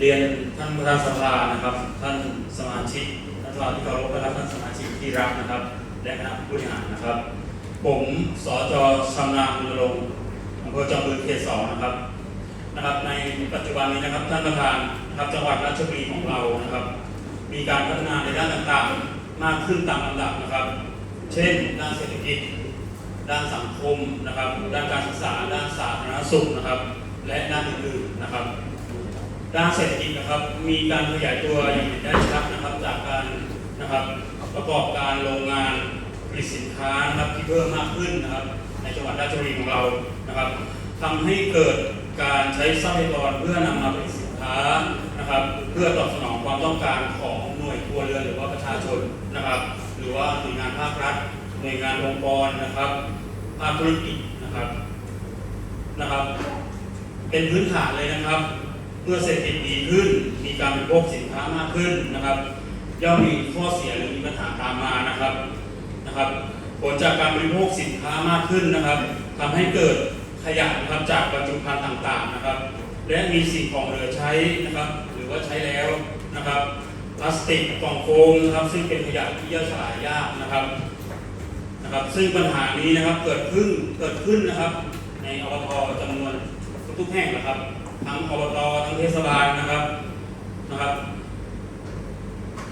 เรียนท่านประธานสภานะครับ ท่านสมาชิกท่านสมาชิกที่เคารพนะครับท่านสมาชิกที่รักนะครับ และคณะผู้บริหารนะครับ ผมสจชำนาญบุญรงค์อำเภอจอมบึงเขตสองนะครับนะครับ ในปัจจุบันนี้นะครับท่านประธานนะครับจังหวัดราชบุรีของเรานะครับ มีการพัฒนาในด้านต่างๆ มากขึ้นตามลำดับนะครับ เช่น ด้านเศรษฐกิจ ด้านสังคมนะครับ ด้านการศึกษา ด้านสาธารณสุขนะครับ และด้านอื่นๆนะครับ ด้านเศรษฐกิจนะครับ มีการขยายตัวอย่างเห็นได้ชัดนะครับ จากการนะครับประกอบการโรงงานผลิตสินค้านะครับที่เพิ่มมากขึ้นนะครับ ในจังหวัดราชบุรีของเรานะครับทำให้เกิดการใช้ทรัพยากรเพื่อนำมาผลิตสินค้านะครับ เพื่อตอบสนองความต้องการของหน่วยครัวเรือนหรือว่าประชาชนนะครับ หรือว่าหน่วยงานภาครัฐหน่วยงานองค์กรนะครับภาคธุรกิจนะครับนะครับ เป็นพื้นฐานเลยนะครับ เมื่อเศรษฐกิจดีขึ้น มีการบริโภคสินค้ามากขึ้นนะครับ ย่อมมีข้อเสียหรือมีปัญหาตามมานะครับนะครับ ผลจากการบริโภคสินค้ามากขึ้นนะครับทำให้เกิดขยะนะครับจากบรรจุภัณฑ์ต่างๆนะครับ และมีสิ่งของเหลือใช้นะครับ หรือว่าใช้แล้วนะครับ พลาสติกกล่องโฟมนะครับซึ่งเป็นขยะที่ย่อยสลายยากนะครับนะครับ ซึ่งปัญหานี้นะครับเกิดขึ้นเกิดขึ้นนะครับ ในอบตจำนวนทุกๆแห่งนะครับ ทั้งอบตทั้งเทศบาลนะครับนะครับ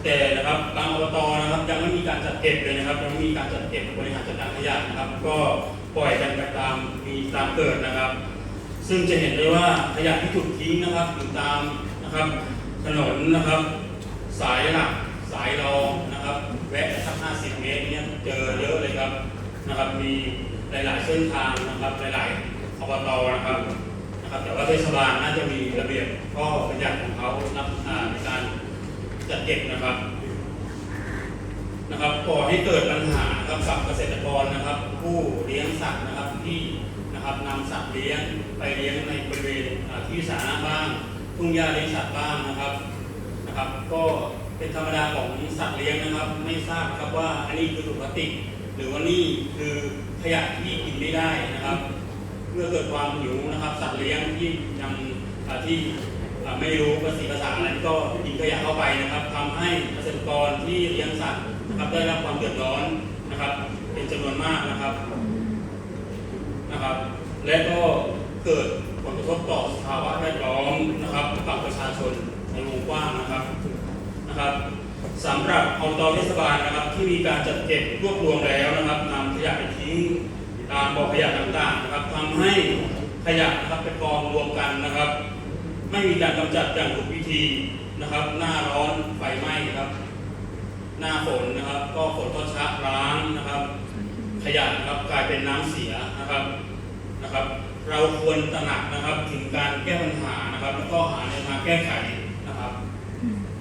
แต่นะครับบางอบตนะครับยังไม่มีการจัดเก็บเลยนะครับยังไม่มีการจัดเก็บบริหารจัดการขยะนะครับ ก็ปล่อยกันไปตามมีตามเกิดนะครับ ซึ่งจะเห็นได้ว่าขยะที่ถูกทิ้งนะครับอยู่ตามนะครับถนนนะครับ สายหลักสายรองนะครับ แวะสัก50 เมตรเนี่ยเจอเยอะเลยครับนะครับ มีหลาย ๆ เส้นทางนะครับหลาย ๆอบตนะครับ นะครับแต่ว่าเทศบาลน่าจะมีระเบียบก็เป็นอย่างของเขานับอ่าในการจัดเก็บนะครับ นะครับก่อให้เกิดปัญหาครับกับเกษตรกรนะครับ ผู้เลี้ยงสัตว์นะครับที่นะครับนำสัตว์เลี้ยงไปเลี้ยงในบริเวณที่สาธารณะบ้างทุ่งหญ้าเลี้ยงสัตว์บ้างนะครับนะครับ ก็เป็นธรรมดาของสัตว์เลี้ยงนะครับ ไม่ทราบครับว่าอันนี้คือถุงพลาสติก หรือว่านี่คือขยะที่กินไม่ได้นะครับ เมื่อเกิดความหิวนะครับสัตว์เลี้ยงที่ยังที่ไม่รู้ภาษีภาษาอะไรก็กินขยะเข้าไปนะครับทำให้เกษตรกรที่เลี้ยงสัตว์นะครับได้รับความเดือดร้อนนะครับ เป็นจำนวนมากนะครับนะครับ และก็เกิดผลกระทบต่อสภาวะแวดล้อมนะครับกับประชาชนในวงกว้างนะครับนะครับสำหรับอบตเทศบาลนะครับ ที่มีการจัดเก็บรวบรวมแล้วนะครับนำขยะไปทิ้ง ตามบ่อขยะต่างๆนะครับทำให้ขยะนะครับไปกองรวมกันนะครับ ไม่มีการกำจัดอย่างถูกวิธีนะครับ หน้าร้อนไฟไหม้นะครับ หน้าฝนนะครับ ก็ฝนก็ชะล้างนะครับ ขยะนะครับกลายเป็นน้ำเสียนะครับนะครับ เราควรตระหนักนะครับถึงการแก้ปัญหานะครับ แล้วก็หาแนวทางแก้ไขนะครับ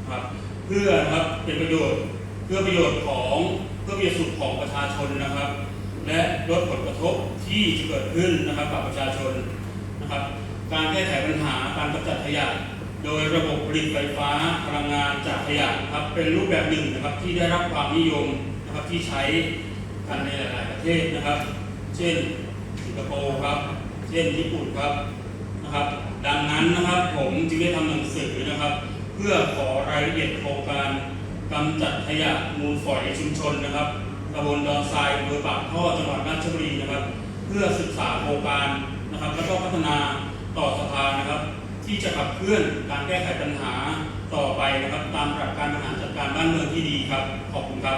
ครับเพื่อนะครับเป็นประโยชน์เพื่อประโยชน์ของเพื่อประโยชน์สุขของประชาชนนะครับ และลดผลกระทบที่จะเกิดขึ้นนะครับกับประชาชนนะครับ การแก้ไขปัญหาการกำจัดขยะโดยระบบผลิตไฟฟ้าพลังงานจากขยะครับเป็นรูปแบบหนึ่งนะครับที่ได้รับความนิยมนะครับที่ใช้กันในหลาย ๆ ประเทศนะครับ เช่นสิงคโปร์ครับ เช่นญี่ปุ่นครับนะครับ ดังนั้นนะครับผมจึงได้ทำหนังสือนะครับ เพื่อขอรายละเอียดโครงการกำจัดขยะมูลฝอยชุมชนนะครับ ตำบลดอนทรายอำเภอปากท่อจังหวัดราชบุรีนะครับ เพื่อศึกษาโครงการนะครับ แล้วก็พัฒนาต่อสภานะครับ ที่จะขับเคลื่อนการแก้ไขปัญหาต่อไปนะครับ ตามหลักการบริหารจัดการบ้านเมืองที่ดีครับ ขอบคุณครับ